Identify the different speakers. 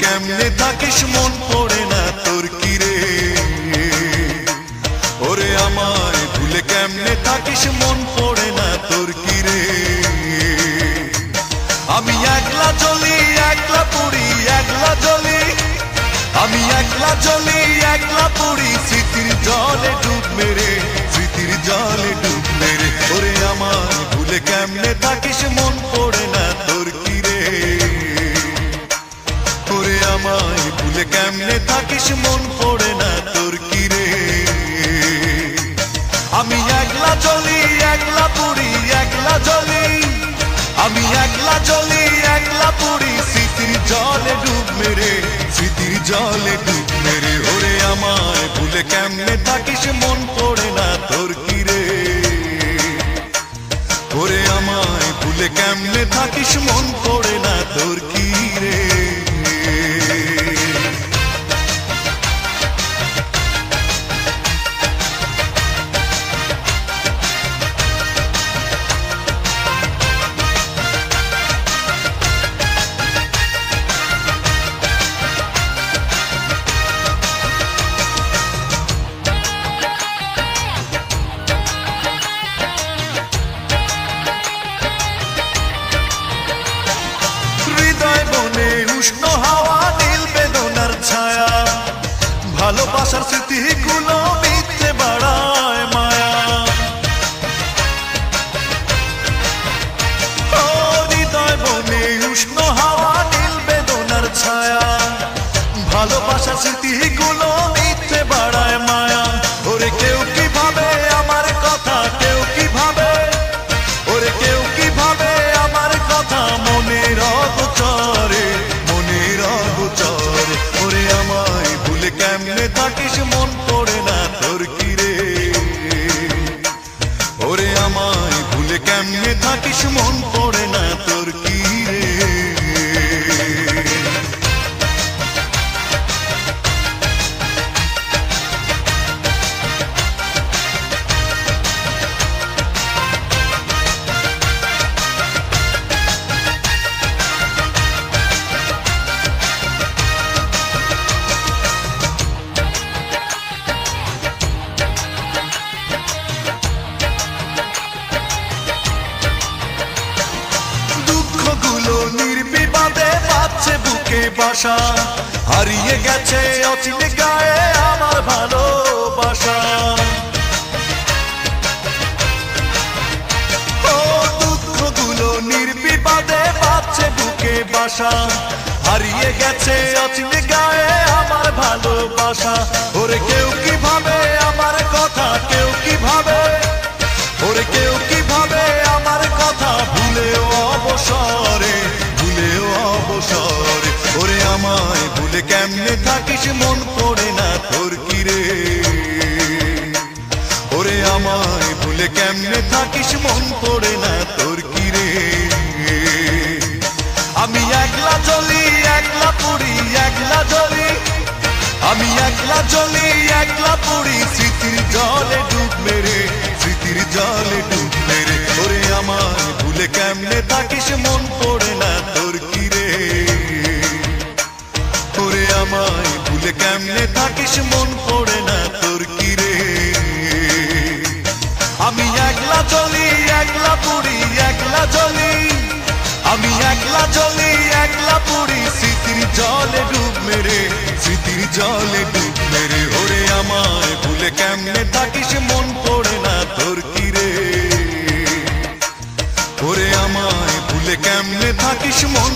Speaker 1: কেমনে থাকিস মন পড়ে না তোর কিরে? ওরে আমায় ভুলে কেমনে থাকিস মন পড়ে না তোর কিরে? আমি একলা চলি একলা পড়ি, একলা চলি আমি একলা চলি উষ্ণ হাওয়া নীল বেদনার ছায়া। ভালোবাসার স্মৃতিগুলো মিথ্যে বাড়ায় মায়া। হৃদয় বনে উষ্ণ দুঃখগুলো নির্বিবাদে পাচ্ছে বুকে বাসা। হারিয়ে গেছে অচিনে গায়ে আমার ভালোবাসা। হারিয়ে গেছে অচিনে গায়ে আমার ভালোবাসা। ওরে কেউ কি মন পড়ে না তোর কি রে? ওরে আমায় ভুলে কেমনে থাকিস? মন পড়ে না তোর কি রে? আমি একলা চলি, একলা পুরি একলা চলি আমি একলা চলি, একলা পুরি স্মৃতির জলে ডুব মেরে, স্মৃতির জলে ডুব মেরে। ওরে আমায় ভুলে কেমনে থাকিস? কেমনে থাকিস মন পড়ে না তোর কি রে আমি একলা চলি, একলা পুরি, একলা চলি। আমি একলা চলি, একলা পুরি, স্মৃতির জলে ডুব মেরে, স্মৃতির জলে ডুব মেরে। ওরে আমায় ভুলে কেমনে থাকিস মন পড়ে না তোর কি রে ওরে আমায় ভুলে কেমনে থাকিস মন